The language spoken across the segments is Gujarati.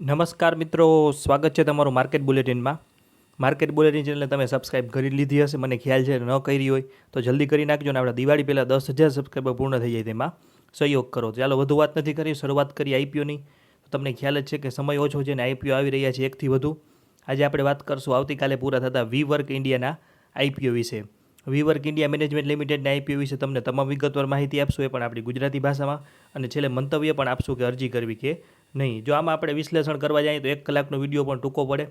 નમસ્કાર મિત્રો, સ્વાગત છે તમારું માર્કેટ બુલેટિનમાં માર્કેટ બુલેટિન ચેનલને તમે સબસ્ક્રાઇબ કરી લીધી હશે, મને ખ્યાલ છે, ન કરી હોય તો જલ્દી કરી નાખજો ને આપણે દિવાળી પહેલાં દસ હજાર સબસ્ક્રાઈબર પૂર્ણ થઈ જાય તેમાં. સહયોગ કરો. ચાલો, વધુ વાત નથી કરી, શરૂઆત કરી આઈપીઓની તમને ખ્યાલ જ છે કે સમય ઓછો છે ને આઈપીઓ આવી રહ્યા છે એકથી વધુ. આજે આપણે વાત કરશું આવતીકાલે પૂરા થતા વી વર્ક ઇન્ડિયાના આઈપીઓ વિશે. વી વર્ક ઇન્ડિયા મેનેજમેન્ટ લિમિટેડના આઈપીઓ વિશે તમને તમામ વિગતવાર માહિતી આપશું, એ પણ આપણી ગુજરાતી ભાષામાં. અને છેલ્લે મંતવ્ય પણ આપશું કે અરજી કરવી કે નહીં. જો આમાં આપણે વિશ્લેષણ કરવા જઈએ તો એક કલાકનો વીડિયો પણ ટૂંકો પડે.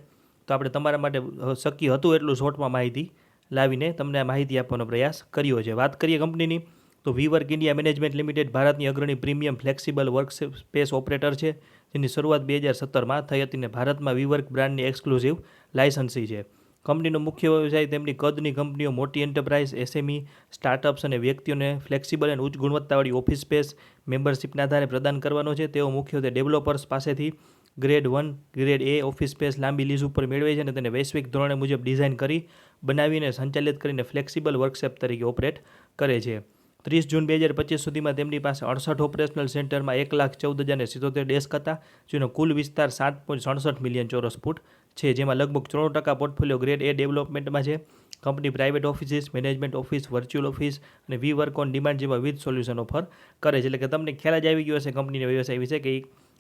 તો આપણે તમારા માટે શક્ય હતું એટલું શોર્ટમાં માહિતી લાવીને તમને આ માહિતી આપવાનો પ્રયાસ કર્યો છે. વાત કરીએ કંપનીની, તો વીવર્ક ઇન્ડિયા મેનેજમેન્ટ લિમિટેડ ભારતની અગ્રણી premium flexible work space operator છે, જેની શરૂઆત બે હજાર સત્તરમાં થઈ હતી અને ભારતમાં વીવર્ક બ્રાન્ડની એક્સક્લુઝિવ લાયસન્સી છે. કંપનીનો મુખ્ય વ્યવસાય તેમની કદની કંપનીઓ મોટી એન્ટરપ્રાઇઝ એસએમઈ સ્ટાર્ટઅપ્સ અને વ્યક્તિઓને ફ્લેક્સિબલ અને ઉચ્ચ ગુણવત્તાવાળી ઓફિસ સ્પેસ મેમ્બરશિપના આધારે પ્રદાન કરવાનો છે. તેઓ મુખ્યત્વે ડેવલપર્સ પાસેથી grade one grade A office space લાંબી લીઝ ઉપર મેળવે છે અને તેને વૈશ્વિક ધોરણે મુજબ ડિઝાઇન કરી, બનાવીને સંચાલિત કરીને ફ્લેક્સિબલ વર્કશોપ તરીકે ઓપરેટ કરે છે. ત્રીસ જૂન બે હજાર પચીસ સુધીમાં તેમની પાસે અડસઠ ઓપરેશનલ સેન્ટરમાં એક લાખ ચૌદ હજાર સિત્તોતેર ડેસ્ક હતા, જેનો કુલ વિસ્તાર સાત પોઈન્ટ સડસઠ મિલિયન ચોરસ ફૂટ છે, જેમાં લગભગ ત્રણ ટકા પોર્ટફોલિયો ગ્રેડ એ ડેવલપમેન્ટમાં છે. Company private offices management office virtual office અને વી વર્ક ઓન ડિમાન્ડ જેવા વિવિધ સોલ્યુશન ઓફર કરે છે. એટલે કે તમને ખ્યાલ જ આવી ગયો હશે કંપનીના વ્યવસાય વિશે કે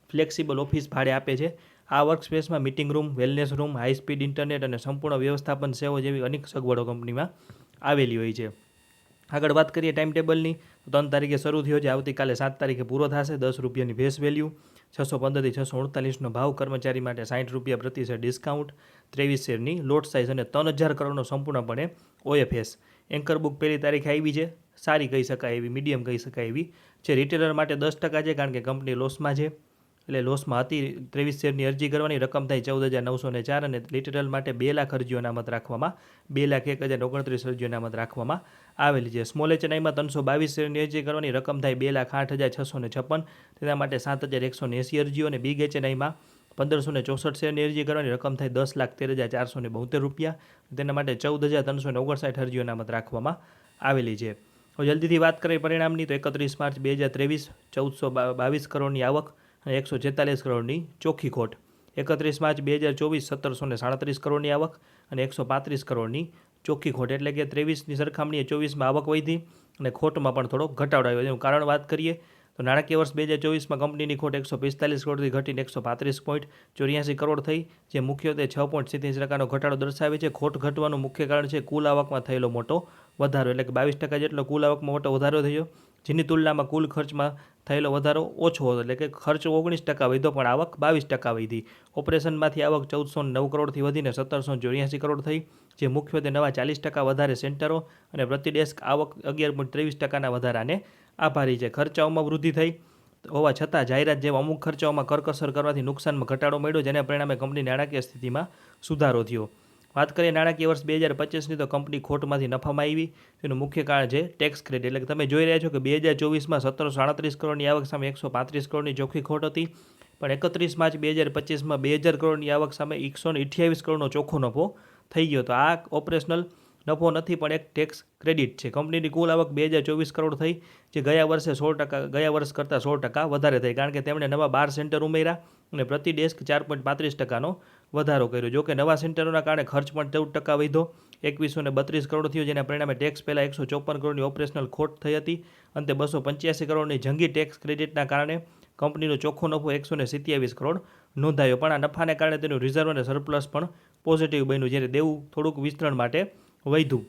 ફ્લેક્સિબલ ઓફિસ ભાડે આપે છે. આ વર્ક સ્પેસમાં meeting room wellness room high speed internet અને સંપૂર્ણ વ્યવસ્થાપન સેવાઓ જેવી અનેક સગવડો કંપનીમાં આવેલી હોય છે. આગળ વાત કરીએ ટાઈમ ટેબલની ત્રણ તારીખે શરૂ થયો છે. આવતીકાલે સાત તારીખે પૂરો થશે. દસ રૂપિયાની ફેસ વેલ્યુ છસો પંદરથી છસો અડતાલીસનો ભાવ કર્મચારી માટે સાઠ રૂપિયા પ્રતિ શેર ડિસ્કાઉન્ટ ત્રેવીસ શેરની લોટ સાઇઝ અને ત્રણ હજાર કરોડનો સંપૂર્ણપણે ઓએફએસ. એન્કર બુક પહેલી તારીખે આવી છે. સારી કહી શકાય એવી મીડિયમ કહી શકાય એવી. છે રિટેલર માટે દસ ટકા છે, કારણ કે કંપની લોસમાં છે. એટલે લોસમાં હતી. ત્રેવીસ શેરની અરજી કરવાની રકમ થાય ચૌદ હજાર નવસો ને ચાર અને લિટરલ માટે બે લાખ અરજીઓ અનામત રાખવામાં, બે લાખ એક હજાર ઓગણત્રીસ અરજીઓ અનામત રાખવામાં આવેલી છે. સ્મોલ એચએનઆઈમાં ત્રણસો બાવીસ શેરની અરજી કરવાની રકમ થાય બે લાખ આઠ હજાર છસો ને છપ્પન, તેના માટે સાત હજાર એકસો ને એંસી અરજીઓ અને બિગ એચએનઆઈમાં પંદરસો ને ચોસઠ શેરની અરજી કરવાની રકમ થાય દસ લાખ તેર હજાર ચારસો ને બોતેર રૂપિયા, તેના માટે ચૌદ હજાર ત્રણસો ને ઓગણસાઠ અરજીઓ અનામત રાખવામાં આવેલી છે. હવે જલ્દીથી વાત કરીએ પરિણામની. તો એકત્રીસ માર્ચ બે હજાર ત્રેવીસ, ચૌદસો બાવીસ કરોડની આવક એકસો છેતાલીસ કરોડની ચોખ્ખી ખોટ. એકત્રીસ માર્ચ બે હજાર ચોવીસ સત્તરસો ને સાડત્રીસ કરોડની આવક અને એકસો પાંત્રીસ કરોડની ચોખ્ખી ખોટ. એટલે કે ત્રેવીસની સરખામણીએ ચોવીસમાં આવક વધી અને ખોટમાં પણ થોડો ઘટાડો આવ્યો. એનું કારણ વાત કરીએ તો નાણાકીય વર્ષ બે હજાર ચોવીસમાં કંપનીની ખોટ એકસો પિસ્તાલીસ કરોડથી ઘટીને એકસો પાંત્રીસ પોઈન્ટ ચોર્યાસી કરોડ થઈ, જે મુખ્યત્વે છ પોઈન્ટ સિત્તેર ટકાનો ઘટાડો દર્શાવે છે. ખોટ ઘટવાનું મુખ્ય કારણ છે કુલ આવકમાં થયેલો મોટો વધારો. એટલે કે બાવીસ ટકા જેટલો કુલ આવકમાં મોટો વધારો થયો. જેની તુલનામાં કુલ ખર્ચમાં થયેલો વધારો ઓછો હતો. એટલે કે ખર્ચ ઓગણીસ ટકા વધ્યો, પણ આવક બાવીસ ટકા વધી. ઓપરેશનમાંથી આવક ચૌદસો નવ કરોડથી વધીને સત્તરસો ચોર્યાસી કરોડ થઈ, જે મુખ્યત્વે નવા ચાલીસ ટકા વધારે સેન્ટરો અને પ્રતિ ડેસ્ક આવક અગિયાર પોઈન્ટ ત્રેવીસ ટકાના વધારાને આભારી છે. ખર્ચાઓમાં વૃદ્ધિ થઈ હોવા છતાં જાહેરાત જેવા અમુક ખર્ચાઓમાં કરકસર કરવાથી નુકસાનમાં ઘટાડો મળ્યો, જેને પરિણામે કંપની નાણાકીય સ્થિતિમાં સુધારો થયો. વાત કરીએ નાણાકીય વર્ષ બે હજાર પચીસની તો કંપની ખોટમાંથી નફામાં આવી. તેનું મુખ્ય કારણ છે ટેક્સ ક્રેડિટ. એટલે કે તમે જોઈ રહ્યા છો કે બે હજાર ચોવીસમાં સત્તરસો સાડત્રીસ કરોડની આવક સામે એકસો પાંત્રીસ કરોડની ચોખ્ખી ખોટ હતી. પણ એકત્રીસ માર્ચ બે હજાર પચીસમાં બે હજાર કરોડની આવક સામે એકસો ને અઠ્યાવીસ કરોડનો ચોખ્ખો નફો થઈ ગયો તો આ ઓપરેશનલ નફો નથી પણ એક ટેક્સ ક્રેડિટ છે. કંપનીની કુલ આવક બે હજાર ચોવીસ કરોડ થઈ, જે ગયા વર્ષે સોળ ટકા, ગયા વર્ષ કરતાં સોળ ટકા વધારે થઈ. કારણ કે તેમણે નવા બાર સેન્ટર ઉમેર્યા અને પ્રતિ ડેસ્ક ચાર પોઈન્ટ પાંત્રીસ ટકાનો વધારો કર્યો. જોકે નવા સેન્ટરોના કારણે ખર્ચ પણ ચૌદ ટકા વધ્યો. એકવીસો ને બત્રીસ કરોડ થયો, જેના પરિણામે ટેક્સ પહેલાં એકસો ચોપન કરોડની ઓપરેશનલ ખોટ થઈ હતી. અંતે બસો પંચ્યાસી કરોડની જંગી ટેક્સ ક્રેડિટના કારણે કંપનીનો ચોખ્ખો નફો એકસો ને સિત્યાવીસ કરોડ નોંધાયો. પણ આ નફાને કારણે તેનું રિઝર્વ અને સરપ્લસ પણ પોઝિટિવ બન્યું. જ્યારે દેવું થોડુંક વિસ્તરણ માટે વધ્યું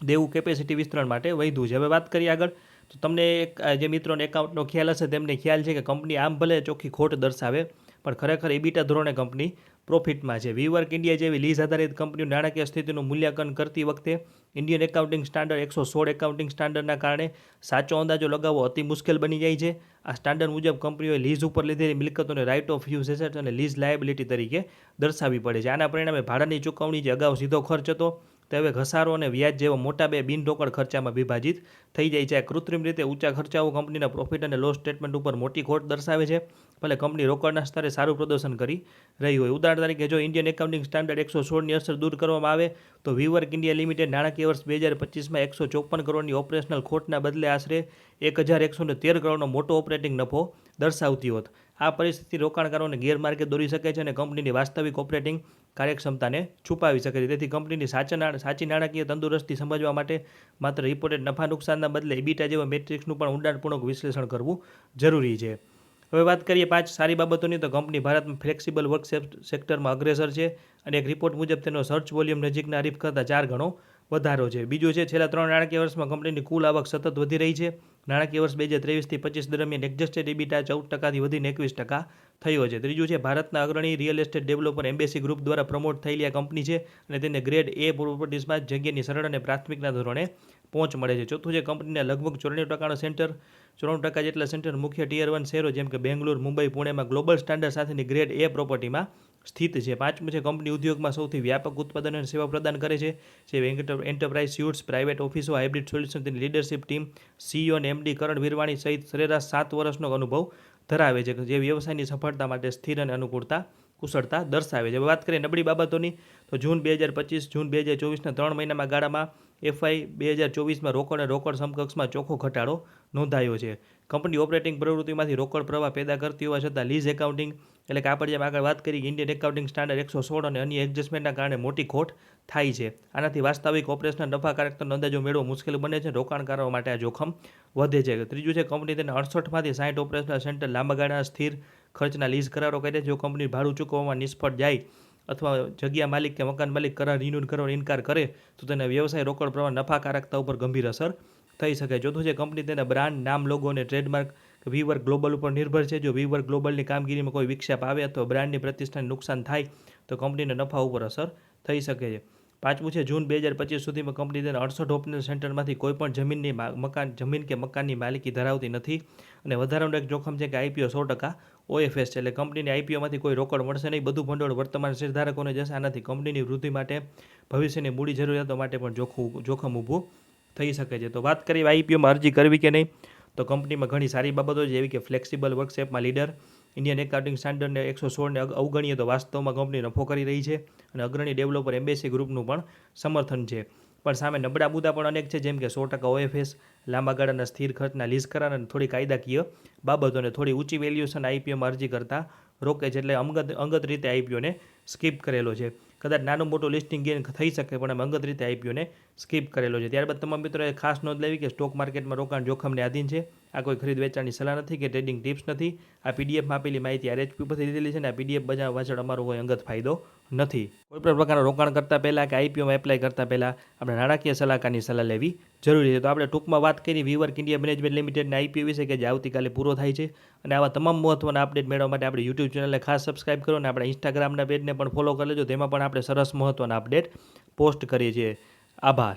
દેવું કેપેસિટી વિસ્તરણ માટે વધ્યું છે. હવે વાત કરીએ આગળ. તો તમને એક જે મિત્રોને એકાઉન્ટનો ખ્યાલ હશે, તેમને ખ્યાલ છે કે કંપની આમ ભલે ચોખ્ખી ખોટ દર્શાવે, પણ ખરેખર એબીટા ધોરણે કંપની પ્રોફિટમાં છે. વીવર્ક ઇન્ડિયા જેવી લીઝ આધારિત કંપનીઓ નાણાકીય સ્થિતિનું મૂલ્યાંકન કરતી વખતે ઇન્ડિયન એકાઉન્ટિંગ સ્ટાન્ડર્ડ એકસો સોળ એકાઉન્ટિંગ સ્ટાન્ડર્ડના કારણે સાચો અંદાજો લગાવવો અતિ મુશ્કેલ બની જાય છે. આ સ્ટાન્ડર્ડ મુજબ કંપનીઓએ લીઝ ઉપર લીધેલી મિલકતોને રાઇટ ઓફ યુઝ એસેટ અને લીઝ લાયબિલિટી તરીકે દર્શાવવી પડે છે. આના પરિણામે ભાડાની ચૂકવણી જે અગાઉ સીધો ખર્ચ હતો તે હવે ઘસારો અને વ્યાજ જેવા મોટા બે બિનરોકડ ખર્ચામાં વિભાજિત થઈ જાય છે. કૃત્રિમ રીતે ઊંચા ખર્ચાઓ કંપનીના પ્રોફિટ અને લોસ સ્ટેટમેન્ટ ઉપર મોટી ખોટ દર્શાવે છે. ભલે કંપની રોકડના સ્તરે સારું પ્રદર્શન કરી રહી હોય. ઉદાહરણ તરીકે જો ઇન્ડિયન એકાઉન્ટિંગ સ્ટાન્ડર્ડ એકસો સોળની અસર દૂર કરવામાં આવે, તો વીવર્ક ઇન્ડિયા લિમિટેડ નાણાકીય વર્ષ બે હજાર પચીસમાં એકસો ચોપન કરોડની ઓપરેશનલ ખોટના બદલે આશરે એક હજાર એકસો ને તેર કરોડનો મોટો ઓપરેટિંગ નફો દર્શાવતી હોત. આ પરિસ્થિતિ રોકાણકારોને ગેરમાર્ગે દોરી શકે છે અને કંપનીની વાસ્તવિક ઓપરેટિંગ કાર્યક્ષમતાને છુપાવી શકે છે. તેથી કંપનીની સાચા સાચી નાણાકીય તંદુરસ્તી સમજવા માટે માત્ર રિપોર્ટેડ નફા નુકસાનના બદલે ઇબીટા જેવા મેટ્રિક્સનું પણ ઊંડાણપૂર્વક વિશ્લેષણ કરવું જરૂરી છે. હવે વાત કરીએ પાંચ સારી બાબતોની, તો કંપની ભારતમાં ફ્લેક્સિબલ વર્ક સેક્ટરમાં અગ્રેસર છે અને એક રિપોર્ટ મુજબ તેનો સર્ચ વોલ્યુમ નજીકના હરીફ કરતાં ચાર ગણો વધારો છે. બીજું છે, છેલ્લા ત્રણ નાણાકીય વર્ષમાં કંપનીની કુલ આવક સતત વધી રહી છે. નાણાકીય વર્ષ બે હજાર ત્રેવીસથી પચીસ દરમિયાન એડજસ્ટેડ ઇબીટા ચૌદ ટકાથી વધીને એકવીસ ટકા થયો છે. ત્રીજું છે, ભારતના અગ્રણી real estate developer embassy group દ્વારા પ્રમોટ થયેલી આ કંપની છે અને તેને ગ્રેડ એ પ્રોપર્ટીઝમાં જગ્યાની સરળ અને પ્રાથમિકના ધોરણે પહોંચ મળે છે. ચોથું છે, કંપનીને લગભગ ચોરાણું ટકાનું સેન્ટર, ચોરાણું ટકા જેટલા સેન્ટર મુખ્ય ટીયર વન શહેરો, જેમ કે બેંગ્લોર, મુંબઈ, પુણેમાં ગ્લોબલ સ્ટાન્ડર્ડ સાથેની ગ્રેડ એ પ્રોપર્ટીમાં સ્થિત છે. પાંચમું છે, કંપની ઉદ્યોગમાં સૌથી વ્યાપક ઉત્પાદન અને સેવા પ્રદાન કરે છે. જે એન્ટરપ્રાઇઝ સ્યુટ્સ પ્રાઇવેટ ઓફિસો હાઇબ્રિડ સોલ્યુશન તેની લીડરશિપ ટીમ સીઈઓ અને એમડી કરણ વીરવાણી સહિત સરેરાશ સાત વર્ષનો અનુભવ ધરાવે છે, જે વ્યવસાયની સફળતા માટે સ્થિર અને અનુકૂળતા કુશળતા દર્શાવે છે. વાત કરીએ નબળી બાબતોની, તો જૂન બે હજાર પચીસ, જૂન બે હજાર ચોવીસના ત્રણ મહિનામાં ગાળામાં એફઆઈ બે હજાર ચોવીસમાં રોકડ અને રોકડ સમકક્ષમાં ચોખ્ખો ઘટાડો નોંધાયો છે. કંપની ઓપરેટિંગ પ્રવૃત્તિમાંથી રોકડ પ્રવાહ પેદા કરતી હોવા છતાં લીઝ એકાઉન્ટિંગ એટલે કે આપણે જેમ આગળ વાત કરી, ઇન્ડિયન એકાઉન્ટિંગ સ્ટાન્ડર્ડ એકસો સોળ અને અન્ય એડજસ્ટમેન્ટના કારણે મોટી ખોટ થાય છે. આનાથી વાસ્તવિક ઓપરેશનલ નફાકારકતાનો અંદાજો મેળવવો મુશ્કેલ બને છે. રોકાણકારો માટે આ જોખમ વધે છે. ત્રીજું છે, કંપની તેને અડસઠમાંથી સાઠ ઓપરેશનલ સેન્ટર લાંબા ગાળાના સ્થિર ખર્ચના લીઝ કરારો કરે છે. જો કંપની ભાડું ચૂકવવામાં નિષ્ફળ જાય અથવા જગ્યા માલિક કે મકાન માલિક કરાર રિન્યૂ કરવાનો ઇનકાર કરે, તો તેના વ્યવસાય રોકડ પ્રવાહ નફાકારકતા ઉપર ગંભીર અસર થઈ શકે. ચોથું છે, કંપની તેના બ્રાન્ડ નામ લોગો અને ટ્રેડમાર્ક વીવર્ક ગ્લોબલ ઉપર નિર્ભર છે. જો વીવર્ક ગ્લોબલની કામગીરીમાં કોઈ વિક્ષેપ આવે અથવા બ્રાન્ડની પ્રતિષ્ઠાને નુકસાન થાય, તો કંપનીને નફા ઉપર અસર થઈ શકે છે. પાંચમું છે, જૂન બે હજાર પચીસ સુધીમાં કંપની તેના અડસઠ ઓપરેશન સેન્ટરમાંથી કોઈપણ જમીનની મકાન, જમીન કે મકાનની માલિકી ધરાવતી નથી અને વધારાનું એક જોખમ છે કે આઈપીઓ સો ટકા ઓએફએસ છે. એટલે કંપનીને આઈપીઓમાંથી કોઈ રોકડ મળશે નહીં. બધું ભંડોળ વર્તમાન શેરધારકોને જશે. આનાથી કંપનીની વૃદ્ધિ માટે, ભવિષ્યની મૂડી જરૂરિયાતો માટે પણ જોખમ જોખમ ઊભું થઈ શકે છે. તો વાત કરીએ આઈપીઓમાં અરજી કરવી કે નહીં? તો કંપનીમાં ઘણી સારી બાબતો જેવી કે ફ્લેક્સિબલ વર્કશેપમાં લીડર ઇન્ડિયન એકાઉન્ટિંગ સ્ટાન્ડર્ડને એકસો સોળને અવગણીએ તો વાસ્તવમાં કંપની નફો કરી રહી છે અને અગ્રણી ડેવલપર એમ્બેસી ગ્રુપનું પણ સમર્થન છે. પણ સામે નબળા મુદ્દા પણ અનેક છે, જેમ કે સો ટકા ઓએફએસ લાંબા ગાળાના સ્થિર ખર્ચના લીઝ કરાર અને થોડી કાયદાકીય બાબતોને થોડી ઊંચી વેલ્યુએશન આઈપીઓમાં અરજી કરતાં રોકે છે. એટલે અંગત અંગત રીતે આઈપીઓને સ્કીપ કરેલો છે. કદાચ નાનું મોટું લિસ્ટિંગ ગેન થઈ શકે, પણ અમે રીતે આઈપીઓને સ્કીપ કરેલો છે. ત્યારબાદ તમામ મિત્રોએ ખાસ નોંધ લેવી કે સ્ટોક માર્કેટમાં રોકાણ જોખમને આધીન છે. આ કોઈ ખરીદ વેચાણની સલાહ નથી કે ટ્રેડિંગ ટિપ્સ નથી. આ પીડીએફમાં આપેલી માહિતી આરએચપી પરથી લીધેલી છે અને આ પીડીએફ બજાર વાંચડ અમારો કોઈ અંગત ફાયદો નથી. કોઈપણ પ્રકારનું રોકાણ કરતાં પહેલાં કે આઈપીઓમાં એપ્લાય કરતાં પહેલાં આપણે નાણાકીય સલાહકારની સલાહ લેવી જરૂરી છે. તો આપણે ટૂંકમાં વાત કરી વીવર્ક ઇન્ડિયા મેનેજમેન્ટ લિમિટેડના આઈપીઓ વિશે કે જે આવતીકાલે પૂરો થાય છે. અને આવા તમામ મહત્ત્વના અપડેટ મેળવવા માટે આપણે યુટ્યુબ ચેનલને ખાસ સબસ્ક્રાઇબ કરો અને આપણા ઇન્સ્ટાગ્રામના પણ ફોલો કરી લેજો. તેમાં પણ આપણે સરસ મહત્ત્વના અપડેટ પોસ્ટ કરીએ છીએ. આભાર.